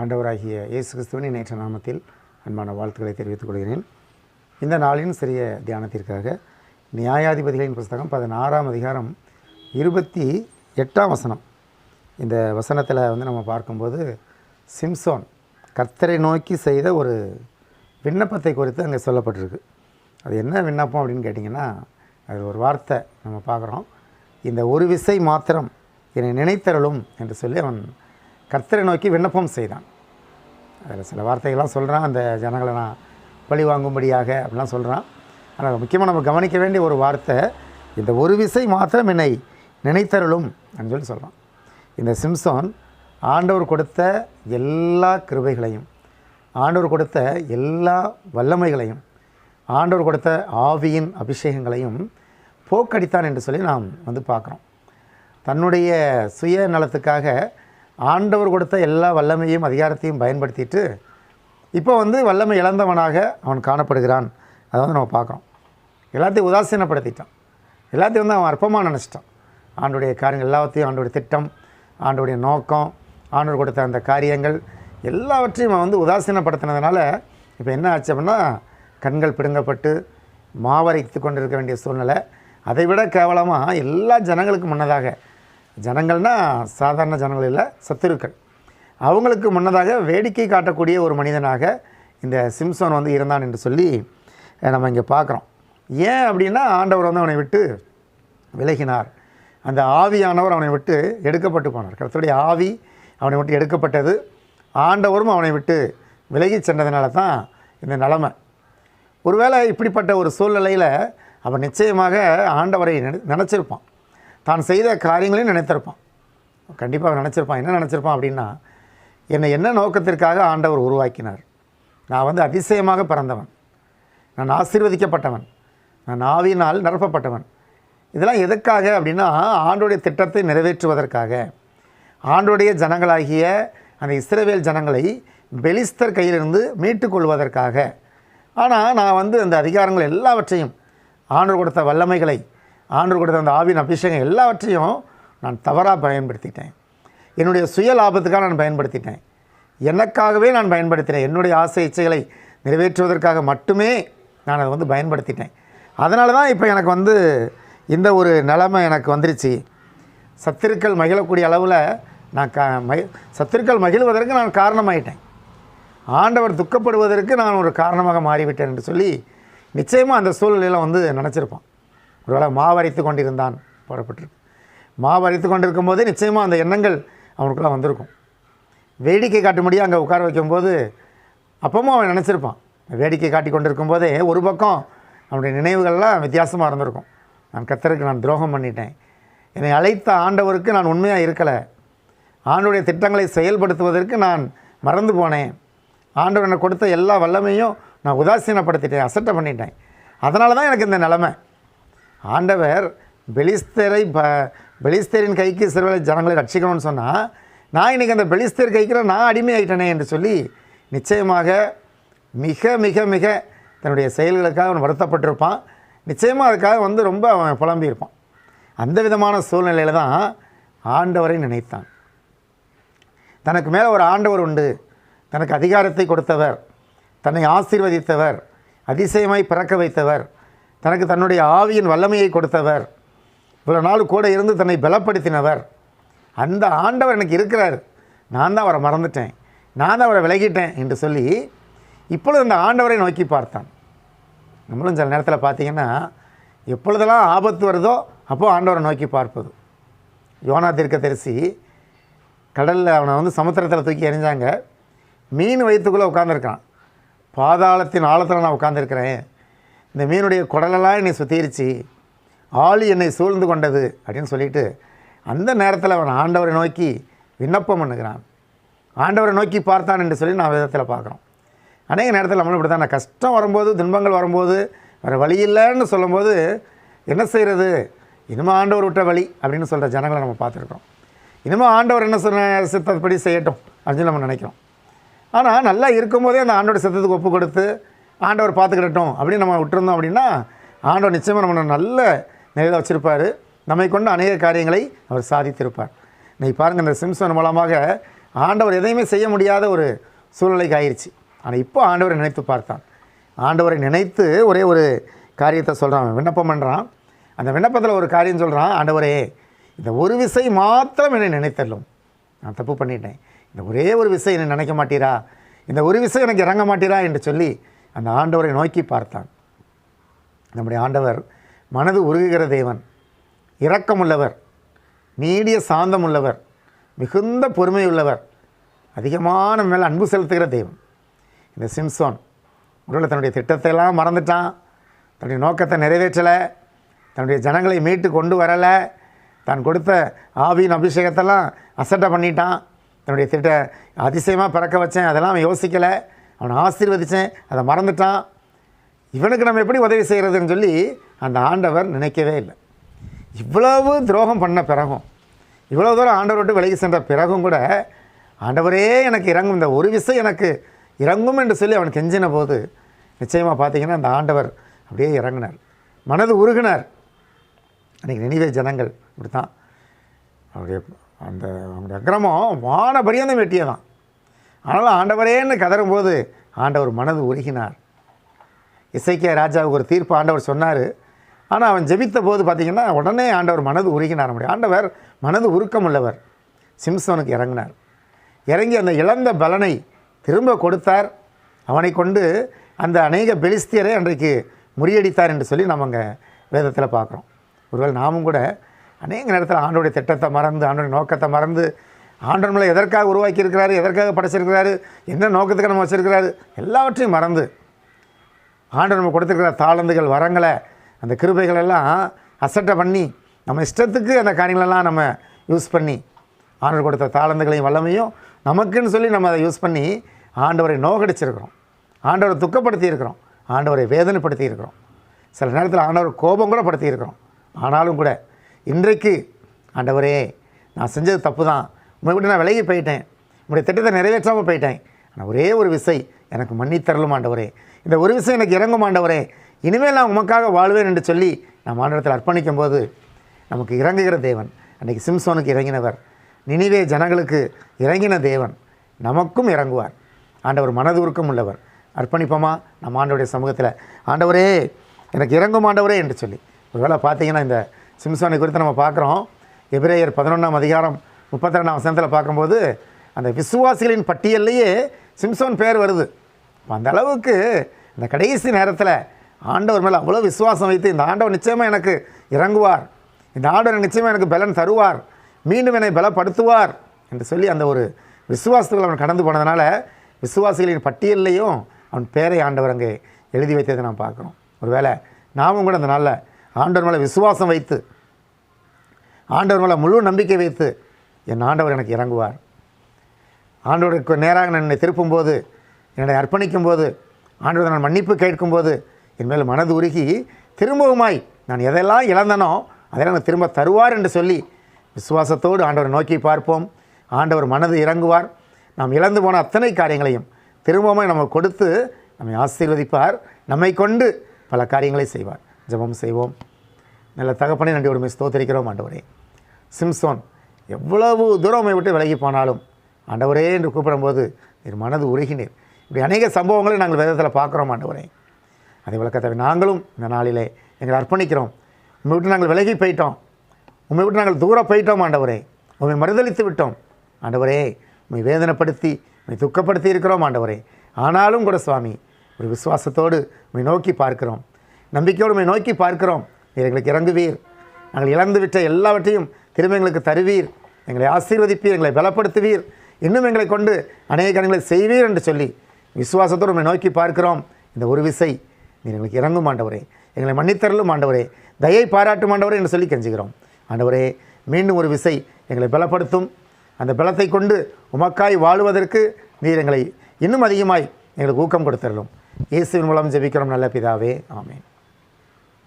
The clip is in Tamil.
ஆண்டவராகிய இயேசு கிறிஸ்துவனின் நேற்ற நாமத்தில் அன்பான வாழ்த்துக்களை தெரிவித்துக் கொள்கிறேன். இந்த நாளின் சிறிய தியானத்திற்காக நியாயாதிபதிகளின் புஸ்தகம் பதினாறாம் அதிகாரம் இருபத்தி எட்டாம் வசனம். இந்த வசனத்தில் வந்து நம்ம பார்க்கும்போது சிம்சோன் கர்த்தரை நோக்கி செய்த ஒரு விண்ணப்பத்தை குறித்து அங்கே சொல்லப்பட்டிருக்கு. அது என்ன விண்ணப்பம் அப்படின்னு கேட்டிங்கன்னா அது ஒரு வார்த்தை நம்ம பார்க்குறோம். இந்த ஒரு விசை மாத்திரம் என்னை நினைத்தரலும் என்று சொல்லி அவன் கர்த்தரை நோக்கி விண்ணப்பம் செய்தான். அதில் சில வார்த்தைகள்லாம் சொல்கிறான் அந்த ஜனங்களை நான் பழி வாங்கும்படியாக அப்படிலாம் சொல்கிறான் ஆனால் முக்கியமாக நம்ம கவனிக்க வேண்டிய ஒரு வார்த்தை இந்த ஒரு விசை மாத்திரம் என்னை நினைத்தருளும் அப்படின்னு சொல்லி சொல்கிறான் இந்த சிம்சோன் ஆண்டவர் கொடுத்த எல்லா கிருபைகளையும் ஆண்டவர் கொடுத்த எல்லா வல்லமைகளையும் ஆண்டவர் கொடுத்த ஆவியின் அபிஷேகங்களையும் போக்கடித்தான் என்று சொல்லி நாம் வந்து பார்க்குறோம். தன்னுடைய சுய நலத்துக்காக ஆண்டவர் கொடுத்த எல்லா வல்லமையும் அதிகாரத்தையும் பயன்படுத்திட்டு இப்போ வந்து வல்லமை இழந்தவனாக அவன் காணப்படுகிறான். அதை வந்து நம்ம பார்க்குறோம் எல்லாத்தையும் உதாசீனப்படுத்திட்டான். எல்லாத்தையும் வந்து அவன் அற்பமாக நினச்சிட்டான். ஆண்டுடைய காரியங்கள் எல்லாத்தையும் ஆண்டுடைய திட்டம் ஆண்டுடைய நோக்கம் ஆண்டவர் கொடுத்த அந்த காரியங்கள் எல்லாவற்றையும் அவன் வந்து உதாசீனப்படுத்தினதுனால இப்போ என்ன ஆச்சு அப்படின்னா கண்கள் பிடுங்கப்பட்டு மாவரைத்து கொண்டிருக்க வேண்டிய சூழ்நிலை. அதை விட கேவலமாக எல்லா ஜனங்களுக்கு முன்னதாக ஜனங்கள்னால் சாதாரண ஜனங்கள் இல்லை சத்துருக்கள். அவங்களுக்கு முன்னதாக வேடிக்கை காட்டக்கூடிய ஒரு மனிதனாக இந்த சிம்சோன் வந்து இருந்தான் என்று சொல்லி நம்ம இங்கே பார்க்குறோம். ஏன் அப்படின்னா ஆண்டவர் வந்து அவனை விட்டு விலகினார். அந்த ஆவியானவர் அவனை விட்டு எடுக்கப்பட்டு போனார். கருத்துடைய ஆவி அவனை விட்டு எடுக்கப்பட்டது. ஆண்டவரும் அவனை விட்டு விலகி சென்றதுனால தான் இந்த நிலமை. ஒருவேளை இப்படிப்பட்ட ஒரு சூழ்நிலையில் அவன் நிச்சயமாக ஆண்டவரை நினை நினச்சிருப்பான். தான் செய்த காரியங்களையும் நினைத்திருப்பான். கண்டிப்பாக அவன் நினச்சிருப்பான். என்ன நினச்சிருப்பான் அப்படின்னா என்னை என்ன நோக்கத்திற்காக ஆண்டவர் உருவாக்கினார்? நான் வந்து அதிசயமாக பிறந்தவன். நான் ஆசீர்வதிக்கப்பட்டவன். நான் ஆவியினால் நிரப்பப்பட்டவன். இதெல்லாம் எதுக்காக அப்படின்னா ஆண்டோடைய திட்டத்தை நிறைவேற்றுவதற்காக. ஆண்டோடைய ஜனங்களாகிய அந்த இஸ்ரேவேல் ஜனங்களை பெலிஸ்தர் கையிலிருந்து மீட்டு கொள்வதற்காக ஆனால் நான் வந்து அந்த அதிகாரங்கள் எல்லாவற்றையும் ஆண்டு கொடுத்த வல்லமைகளை ஆண்டு கொடுத்த அந்த ஆவின் அபிஷேகம் எல்லாவற்றையும் நான் தவறாக பயன்படுத்திட்டேன். என்னுடைய சுய லாபத்துக்காக நான் பயன்படுத்திட்டேன். எனக்காகவே நான் பயன்படுத்தினேன். என்னுடைய ஆசை இச்சைகளை நிறைவேற்றுவதற்காக மட்டுமே நான் அதை வந்து பயன்படுத்திட்டேன். அதனால தான் இப்போ எனக்கு வந்து இந்த ஒரு நிலைமை எனக்கு வந்துருச்சு. சத்திருக்கள் மகிழக்கூடிய அளவில் நான் க மகி சத்துருக்கள் மகிழ்வதற்கு நான் காரணமாயிட்டேன். ஆண்டவர் துக்கப்படுவதற்கு நான் ஒரு காரணமாக மாறிவிட்டேன் என்று சொல்லி நிச்சயமாக அந்த சூழ்நிலையில் வந்து நினச்சிருப்பான் ஒருவேளை மாவரைத்து கொண்டிருந்தான் போடப்பட்டிருக்கு. மாவரைத்து கொண்டிருக்கும் போதே நிச்சயமாக அந்த எண்ணங்கள் அவனுக்குள்ளே வந்திருக்கும். வேடிக்கை காட்டும்படியாக அங்கே உட்கார வைக்கும்போது அப்பவும் அவன் நினச்சிருப்பான். வேடிக்கை காட்டி கொண்டிருக்கும் போதே ஒரு பக்கம் அவனுடைய நினைவுகள்லாம் வித்தியாசமாக இருந்திருக்கும். நான் கத்தருக்கு நான் துரோகம் பண்ணிட்டேன். என்னை அழைத்த ஆண்டவருக்கு நான் உண்மையாக இருக்கலை. ஆண்டுடைய திட்டங்களை செயல்படுத்துவதற்கு நான் மறந்து போனேன். ஆண்டவர் எனக்கு கொடுத்த எல்லா வல்லமையும் நான் உதாசீனப்படுத்திட்டேன் அசட்டை பண்ணிட்டேன். அதனால தான் எனக்கு இந்த நிலமை. ஆண்டவர் பெலிஸ்தரை ப பெலிஸ்தரின் கைக்கு சிறுவலை ஜனங்களை ரட்சிக்கணும்னு சொன்னால் நான் இன்றைக்கி அந்த பெலிஸ்தர் கைக்கு நான் அடிமையாயிட்டேனே என்று சொல்லி நிச்சயமாக மிக மிக மிக தன்னுடைய செயல்களுக்காக அவன் வருத்தப்பட்டிருப்பான். நிச்சயமாக அதுக்காக வந்து ரொம்ப அவன் புலம்பியிருப்பான் அந்த விதமான சூழ்நிலையில் தான் ஆண்டவரை நினைத்தான். தனக்கு மேலே ஒரு ஆண்டவர் உண்டு. தனக்கு அதிகாரத்தை கொடுத்தவர். தன்னை ஆசீர்வதித்தவர். அதிசயமாய் பிறக்க வைத்தவர். தனக்கு தன்னுடைய ஆவியின் வல்லமையை கொடுத்தவர். இவ்வளோ நாள் கூட இருந்து தன்னை பலப்படுத்தினவர். அந்த ஆண்டவர் எனக்கு இருக்கிறார். நான் தான் அவரை மறந்துட்டேன். நான் தான் அவரை விலகிட்டேன் என்று சொல்லி இப்பொழுது அந்த ஆண்டவரை நோக்கி பார்த்தான். நம்மளும் சில நேரத்தில் பார்த்தீங்கன்னா எப்பொழுதெல்லாம் ஆபத்து வருதோ அப்போது ஆண்டவரை நோக்கி பார்ப்பது. யோனா தீர்க்கதரிசி கடலில் அவனை வந்து சமுத்திரத்தில் தூக்கி எறிஞ்சாங்க. மீன் வயிற்றுக்குள்ளே உட்காந்துருக்கான் பாதாளத்தின் ஆழத்தில் நான் உட்காந்துருக்கிறேன் இந்த மீனுடைய குடலெல்லாம் என்னை சுத்திருச்சு. ஆளி என்னை சூழ்ந்து கொண்டது அப்படின்னு சொல்லிட்டு அந்த நேரத்தில் அவன் ஆண்டவரை நோக்கி விண்ணப்பம் பண்ணுகிறான். ஆண்டவரை நோக்கி பார்த்தான் என்று சொல்லி நான் விதத்தில் பார்க்குறோம். அநேக நேரத்தில் நம்மளும் இப்படி தான் நான் கஷ்டம் வரும்போது துன்பங்கள் வரும்போது வேறு வழி இல்லைன்னு சொல்லும்போது என்ன செய்கிறது இனிமேல் ஆண்டவர் விட்ட வழி அப்படின்னு சொல்கிற ஜனங்களை நம்ம பார்த்துருக்கோம் இனிமேல் ஆண்டவர் என்ன சொன்ன சித்தப்படி செய்யட்டும் அப்படின்னு நம்ம நினைக்கிறோம். ஆனால் நல்லா இருக்கும்போதே அந்த ஆண்டோட சித்தத்துக்கு ஒப்பு கொடுத்து ஆண்டவர் பார்த்துக்கிடட்டும் அப்படின்னு நம்ம விட்டுருந்தோம் அப்படின்னா ஆண்டவர் நிச்சயமாக நம்ம நல்ல நிலையில் வச்சுருப்பார். நம்மை கொண்டு அநேக காரியங்களை அவர் சாதித்திருப்பார். இன்றைக்கி பாருங்கள் இந்த சிம்சன் மூலமாக ஆண்டவர் எதையுமே செய்ய முடியாத ஒரு சூழ்நிலைக்கு ஆயிடுச்சு ஆனால் இப்போ ஆண்டவரை நினைத்து பார்த்தான். ஆண்டவரை நினைத்து ஒரே ஒரு காரியத்தை சொல்கிறான் விண்ணப்பம் பண்ணுறான் அந்த விண்ணப்பத்தில் ஒரு காரியம் சொல்கிறான் ஆண்டவரே இந்த ஒரு விசை மாத்திரம் என்னை நினைத்தள்ளும். நான் தப்பு பண்ணிட்டேன். இந்த ஒரே ஒரு விசை என்னை நினைக்க மாட்டீரா? இந்த ஒரு விசை எனக்கு இறங்க மாட்டீரா? என்று சொல்லி அந்த ஆண்டவரை நோக்கி பார்த்தான். நம்முடைய ஆண்டவர் மனது உருகுகிற தேவன் இரக்கமுள்ளவர் நீடிய சாந்தம் உள்ளவர் மிகுந்த பொறுமை உள்ளவர் அதிகமான மேலே அன்பு செலுத்துகிற தெய்வம் இந்த சிம்சோன் ஒருவேளை தன்னுடைய திட்டத்தை எல்லாம் மறந்துட்டான். தன்னுடைய நோக்கத்தை நிறைவேற்றலை. தன்னுடைய ஜனங்களை மீட்டு கொண்டு வரலை. தான் கொடுத்த ஆவியின் அபிஷேகத்தெல்லாம் அசட்டை பண்ணிட்டான். தன்னுடைய திட்ட அதிசயமாக பறக்க வச்சேன். அதெல்லாம் அவன் யோசிக்கலை. அவனை ஆசீர்வதித்தேன் அதை மறந்துட்டான். இவனுக்கு நம்ம எப்படி உதவி செய்கிறதுன்னு சொல்லி அந்த ஆண்டவர் நினைக்கவே இல்லை. இவ்வளவு துரோகம் பண்ண பிறகும் இவ்வளோ தூரம் ஆண்டவர் விட்டு விலகி சென்ற பிறகும் கூட ஆண்டவரே எனக்கு இறங்கும் இந்த ஒரு விசை எனக்கு இறங்கும் என்று சொல்லி அவன் கெஞ்சின போது நிச்சயமாக பார்த்தீங்கன்னா அந்த ஆண்டவர் அப்படியே இறங்கினார். மனது உருகினார். அன்றைக்கி நினைவே ஜனங்கள் இப்படி தான் அவருடைய அந்த அவங்களுடைய அக்கிரமம் வான பரியந்தம் வெட்டியதான் ஆனாலும் ஆண்டவரேன்னு கதறும்போது ஆண்டவர் மனது உருகினார். இசைக்கிய ராஜாவுக்கு ஒரு தீர்ப்பு ஆண்டவர் சொன்னார். ஆனால் அவன் ஜெபித்த போது பார்த்தீங்கன்னா உடனே ஆண்டவர் மனது உருகினார். முடியும் ஆண்டவர் மனது உருக்கம் உள்ளவர் சிம்சோனுக்கு இறங்கினார். இறங்கி அந்த இழந்த பலனை திரும்ப கொடுத்தார். அவனை கொண்டு அந்த அநேக பெலிஸ்தியரை அன்றைக்கு முறியடித்தார் என்று சொல்லி நம்ம அங்கே வேதத்தில் பார்க்குறோம். ஒருவேளை நாமும் கூட அநேக நேரத்தில் ஆண்டோடைய திட்டத்தை மறந்து ஆண்டோடைய நோக்கத்தை மறந்து ஆண்டவர் மலை எதற்காக உருவாக்கி இருக்கிறாரு எதற்காக படைச்சிருக்கிறாரு என்ன நோக்கத்துக்கு நம்ம வச்சிருக்கிறாரு எல்லாவற்றையும் மறந்து ஆண்டவர் நம்ம கொடுத்துருக்கிற தாளந்துகள் வரங்களை அந்த கிருபைகள் எல்லாம் அசட்டை பண்ணி நம்ம இஷ்டத்துக்கு அந்த காரியங்களெல்லாம் நம்ம யூஸ் பண்ணி ஆண்டவர் கொடுத்த தாளந்துகளையும் வல்லமையும் நமக்குன்னு சொல்லி நம்ம அதை யூஸ் பண்ணி ஆண்டவரை நோகடிச்சிருக்கிறோம். ஆண்டவரை துக்கப்படுத்தி இருக்கிறோம் ஆண்டவரை வேதனைப்படுத்தி இருக்கிறோம் சில நேரத்தில் ஆண்டவர் கோபம் கூட படுத்தி இருக்கிறோம் ஆனாலும் கூட இன்றைக்கு ஆண்டவரே நான் செஞ்சது தப்பு தான் உங்களை விட்டு நான் விலகி போயிட்டேன். உங்களுடைய திட்டத்தை நிறைவேற்றாமல் போயிட்டேன். ஆனால் ஒரே ஒரு விசை எனக்கு மன்னித்தரலும் ஆண்டவரே. இந்த ஒரு விஷயம் எனக்கு இறங்கும் ஆண்டவரே. இனிமேல் நான் உமக்காக வாழ்வேன் என்று சொல்லி நான் ஆண்டவரத்தில் அர்ப்பணிக்கும் போது நமக்கு இறங்குகிற தேவன் அன்றைக்கி சிம்சோனுக்கு இறங்கினவர் நினைவே ஜனங்களுக்கு இறங்கின தேவன் நமக்கும் இறங்குவார். ஆண்டவர் மனதுருக்கம் உள்ளவர். அர்ப்பணிப்போமா? நம்ம ஆண்டவருடைய சமூகத்தில் ஆண்டவரே எனக்கு இறங்கும் ஆண்டவரே என்று சொல்லி. ஒருவேளை பார்த்தீங்கன்னா இந்த சிம்சோனை குறித்து நம்ம பார்க்குறோம். எபிரேயர் பதினொன்றாம் அதிகாரம் முப்பத்தி ரெண்டாம் வசனத்தில் பார்க்கும்போது அந்த விசுவாசிகளின் பட்டியல்லையே சிம்சோன் பேர் வருது. அந்த அளவுக்கு இந்த கடைசி நேரத்தில் ஆண்டவர் மேலே அவ்வளோ விசுவாசம் வைத்து இந்த ஆண்டவர் நிச்சயமாக எனக்கு இறங்குவார். இந்த ஆண்டவர் நிச்சயமாக எனக்கு பலன் தருவார். மீண்டும் என்னை பலப்படுத்துவார் என்று சொல்லி அந்த ஒரு விசுவாசத்துக்குள்ள அவன் கடந்து போனதுனால விசுவாசிகளின் பட்டியல்லையும் அவன் பேரை ஆண்டவர் அங்கே எழுதி வைத்ததை நாம் பார்க்குறோம். ஒருவேளை நாமும் கூட அந்த நாளில் ஆண்டவர் மேலே விசுவாசம் வைத்து ஆண்டவர் மேலே முழு நம்பிக்கை வைத்து என் ஆண்டவர் எனக்கு இறங்குவார். ஆண்டவருக்கு நேராக நான் என்னை திருப்பும்போது என்னை அர்ப்பணிக்கும் போது ஆண்டவர் நான் மன்னிப்பு கேட்கும்போது என் மேல் மனது உருகி திரும்பவுமாய் நான் எதெல்லாம் இழந்தனோ அதெல்லாம் எனக்கு திரும்ப தருவார் என்று சொல்லி விசுவாசத்தோடு ஆண்டவரை நோக்கி பார்ப்போம். ஆண்டவர் மனது இறங்குவார். நாம் இழந்து போன அத்தனை காரியங்களையும் திரும்பவும் நம்ம கொடுத்து நம்மை ஆசீர்வதிப்பார். நம்மை கொண்டு பல காரியங்களை செய்வார். ஜெபம் செய்வோம். நல்ல தகப்பனை நன்றி உரிமை ஸ்தோத்தரிக்கிறோம் ஆண்டவரே. சிம்சோன் எவ்வளவு தூரம் உண்மை விட்டு விலகி போனாலும் ஆண்டவரே என்று கூப்பிடும்போது என் மனது உருகினீர் இப்படி அநேக சம்பவங்களை நாங்கள் வேதத்தில் பார்க்குறோம் ஆண்டவரே. அதே விளக்கத்தை நாங்களும் இந்த நாளிலே எங்களை அர்ப்பணிக்கிறோம். உண்மை விட்டு நாங்கள் விலகி போயிட்டோம். உண்மை விட்டு நாங்கள் தூரம் போயிட்டோம் ஆண்டவரே. உண்மை மறுதளித்து விட்டோம். ஆண்டவரே உண்மை வேதனைப்படுத்தி உண்மை துக்கப்படுத்தி இருக்கிறோம் ஆண்டவரே. ஆனாலும் கூட சுவாமி ஒரு விசுவாசத்தோடு உண்மை நோக்கி பார்க்கிறோம். நம்பிக்கையோடு உண்மை நோக்கி பார்க்கிறோம். எங்களுக்கு இறங்குவீர். நாங்கள் இழந்து விட்ட எல்லாவற்றையும் திரும்ப எங்களுக்கு தருவீர். எங்களை ஆசீர்வதிப்பீர் எங்களை பலப்படுத்துவீர். இன்னும் எங்களை கொண்டு அநேக கணங்களை செய்வீர் என்று சொல்லி விசுவாசத்தோடு நம்மை நோக்கி பார்க்கிறோம். இந்த ஒரு விசை நீர் எங்களுக்கு இறங்கும் ஆண்டவரே. எங்களை மன்னித்தரலும் ஆண்டவரே. தயை பாராட்டும் ஆண்டவரே என்று சொல்லி கெஞ்சுகிறோம். ஆண்டவரே மீண்டும் ஒரு விசை எங்களை பலப்படுத்தும். அந்த பலத்தை கொண்டு உமக்காய் வாழுவதற்கு நீர் எங்களை இன்னும் அதிகமாய் எங்களுக்கு ஊக்கம் கொடுத்தரலும் இயேசுவின் மூலம் ஜெபிக்கிறோம். நல்ல பிதாவே ஆமேன்.